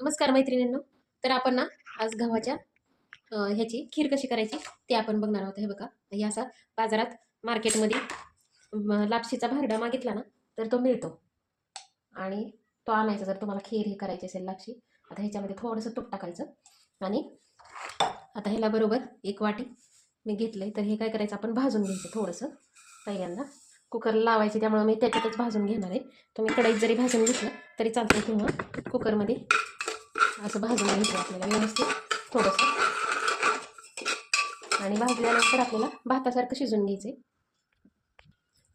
नमस्कार मैत्रिणींनो. तर आपण ना आज गव्हाच्या ह्याची खीर कशी करायची ते आपण बघणार आहोत. हे बघा हे असा बाजारात मार्केटमध्ये लापशीचा भारडा मागितला ना तर तो मिळतो. आणि तो आणायचा जर तुम्हाला खीर हे करायची असेल लापशी आता ह्याच्यामध्ये थोडंसं तूप टाकायचं. आणि आता ह्याला बरोबर एक वाटी मी घेतले तर हे काय करायचं आपण भाजून घ्यायचं थोडंसं. पहिल्यांदा कुकर लावायचे त्यामुळे मी त्याच्यातच भाजून घेणार आहे. तुम्ही कढईत जरी भाजून घेतलं तरी चालतं किंवा कुकरमध्ये असं भाजून घ्यायचं आपल्याला व्यवस्थित थोडंसं. आणि भाजल्यानंतर आपल्याला भातासारखं शिजून घ्यायचे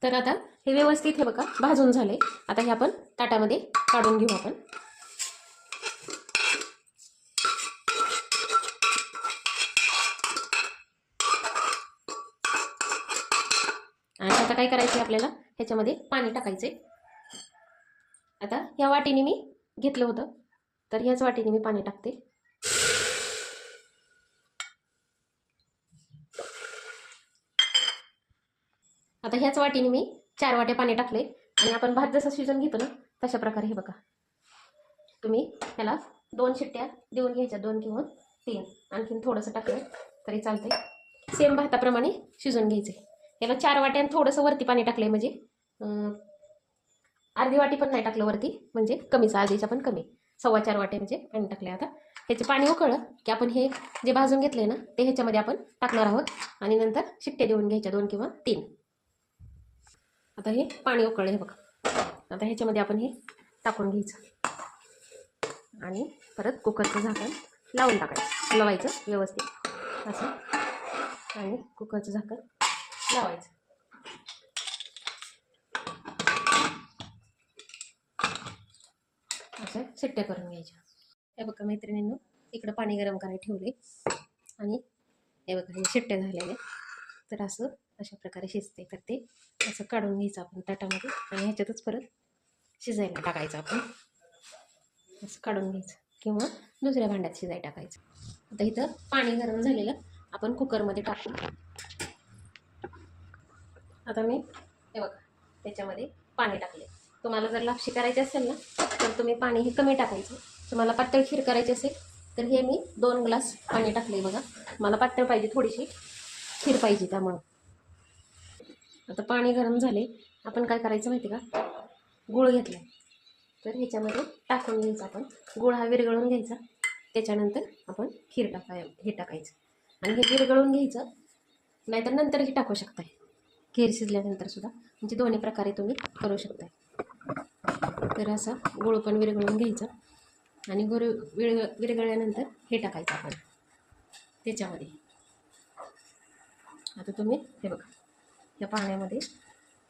तर आता हे व्यवस्थित हे बघा भाजून झाले आता हे आपण ताटामध्ये काढून घेऊ आपण. आणि आता काय करायचं आपल्याला? ह्याच्यामध्ये पाणी टाकायचे आता या वाटीने मी घेतलं होतं. तर ह्याच वाटीने मी पाणी टाकते. आता ह्याच वाटीने मी चार वाटे पाणी टाकले आणि आपण भात जसा शिजून घेतो ना तशा प्रकारे हे बघा. तुम्ही ह्याला दोन शिट्ट्या देऊन घ्यायच्या दोन किंवा तीन. आणखीन थोडंसं टाकलं तरी चालतंय. सेम भाताप्रमाणे शिजून घ्यायचे याला चार वाट्यान थोडंसं वरती पाणी टाकलंय म्हणजे अर्धी वाटी पण नाही टाकलं वरती म्हणजे कमीचा अर्धीच्या पण कमी. सव्वा चार वाटे म्हणजे पाणी टाकले आता. ह्याचे पाणी उकळलं की आपण हे जे भाजून घेतले ना ते ह्याच्यामध्ये आपण टाकणार आहोत. आणि नंतर शिट्ट्या देऊन घ्यायच्या दोन किंवा तीन. आता हे पाणी उकळलं हे बघा. आता ह्याच्यामध्ये आपण हे टाकून घ्यायचं. आणि परत कुकरचं झाकण लावून टाकायचं. लावायचं व्यवस्थित. असं. आणि कुकरचं झाकण लावायचं. असं शिट्ट्या करून घ्यायच्या. हे बघा मैत्रिणींनो इकडं पाणी गरम करायला ठेवले आणि हे बघा हे शिट्ट्या झालेले तर असं अशा प्रकारे शिजते तर ते असं काढून घ्यायचं आपण ताटामध्ये आणि ह्याच्यातच परत शिजायला टाकायचं आपण. असं काढून घ्यायचं. किंवा दुसऱ्या भांड्यात शिजाय टाकायचं. आता इथं पाणी गरम झालेलं आपण कुकरमध्ये टाकू. आता मी हे बघा त्याच्यामध्ये पाणी टाकले तुम्हाला जर लापशी करायची असेल ना तर तुम्ही पाणी हे कमी टाकायचं. तुम्हाला पातळ खीर करायची असेल तर हे मी दोन ग्लास पाणी टाकले बघा. मला पातळ पाहिजे थोडीशी खीर पाहिजे त्यामुळं. आता पाणी गरम झाले आपण काय करायचं माहिती का? गूळ घेतला तर ह्याच्यामध्ये टाकून घ्यायचा आपण. गूळ हा विरगळून घ्यायचा. त्याच्यानंतर आपण खीर टाकाय हे टाकायचं. आणि हे विरगळून घ्यायचं. नाहीतर नंतरही टाकू शकताय. खीर शिजल्यानंतर सुद्धा. म्हणजे दोन्ही प्रकारे तुम्ही करू शकताय. तर असा गूळ पण विरघळून घ्यायचा आणि गोर विरघ विरघळल्यानंतर हे टाकायचं आपण त्याच्यामध्ये. आता तुम्ही हे बघा या पाण्यामध्ये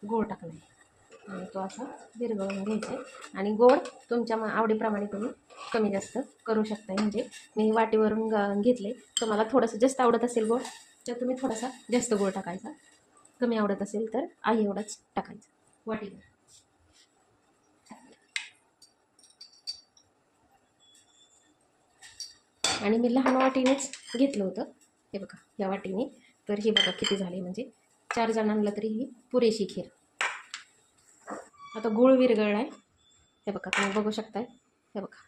गोळ टाकला आहे. आणि तो असा विरघळून घ्यायचा आहे. आणि गोड तुमच्या मा- आवडीप्रमाणे तुम्ही कमी जास्त करू शकता म्हणजे मी वाटीवरून घेतले तुम्हाला थोडंसं जास्त आवडत असेल गोड तर तुम्ही थोडासा जास्त गोळ टाकायचा. कमी आवडत असेल तर आई एवढाच टाकायचा. वाटीवर. आणि मी लहान वाटीनेच घेतलं होतं. हे बघा या वाटीने. तर ही बघा किती झाली म्हणजे चार जणांना तरी ही पुरेशी खीर. आता गुळ विरगळ आहे. हे बघा तुम्ही बघू शकताय. हे बघा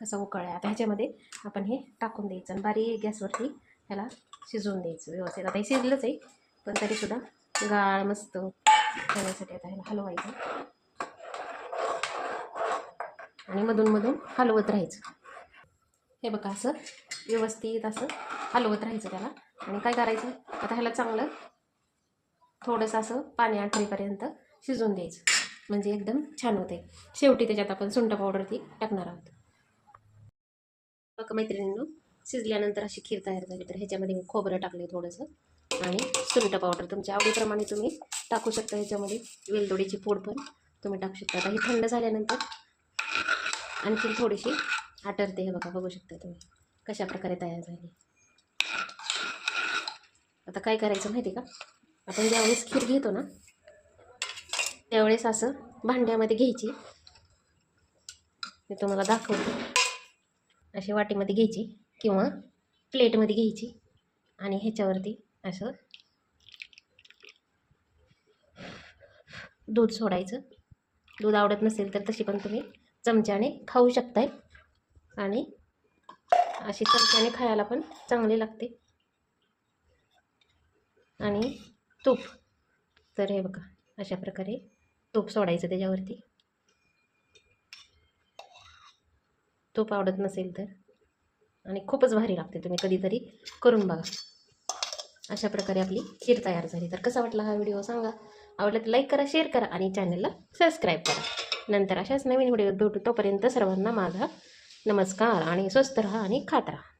कसा उकळ आहे. आता ह्याच्यामध्ये आपण हे टाकून द्यायचं आणि बारीक गॅसवरती ह्याला शिजवून द्यायचं व्यवस्थित. आता हे शिजलंच आहे पण तरीसुद्धा गाळ मस्त होण्यासाठी आता ह्याला हलवायचं. आणि मधून मधून हलवत राहायचं. हे बघा असं व्यवस्थित असं हलवत राहायचं त्याला. आणि काय करायचं? आता ह्याला चांगलं थोडंसं असं पाणी आठवेपर्यंत शिजवून द्यायचं. म्हणजे एकदम छान होते शेवटी त्याच्यात आपण सुंठ पावडर ती टाकणार आहोत. बघा मैत्रिणींनो शिजल्यानंतर अशी खीर तयार झाली तर ह्याच्यामध्ये मी खोबरं टाकले थोडंसं. आणि सुंठ पावडर तुमच्या आवडीप्रमाणे तुम्ही टाकू शकता ह्याच्यामध्ये. वेलदोडीची पूड पण तुम्ही टाकू शकता. आता ही थंड झाल्यानंतर आणखी थोडीशी आटरते हे बघा बघू शकता तुम्ही. कशा प्रकारे तयार झाली. आता काय करायचं माहिती का? आपण ज्यावेळेस खीर घेतो ना त्यावेळेस असं भांड्यामध्ये घ्यायची. मी तुम्हाला दाखवते. अशी वाटीमध्ये घ्यायची किंवा प्लेटमध्ये घ्यायची आणि ह्याच्यावरती असं दूध सोडायचं. दूध आवडत नसेल तर तशी पण तुम्ही चमच्याने खाऊ शकताय. आणि अशी चमच्याने खायला पण चांगली लागते. आणि तूप. तर हे बघा अशा प्रकारे तूप सोडायचं त्याच्यावरती. तूप आवडत नसेल तर. आणि खूपच भारी लागते तुम्ही कधीतरी करून बघा. अशा प्रकारे आपली खीर तयार झाली. तर कसा वाटला हा व्हिडिओ सांगा. आवडला तर लाईक करा शेअर करा आणि चॅनलला सबस्क्राईब करा. नंतर अशाच नवीन व्हिडिओ भेटू तोपर्यंत सर्वांना माझा नमस्कार आणि स्वस्त राहा आणि खात राहा.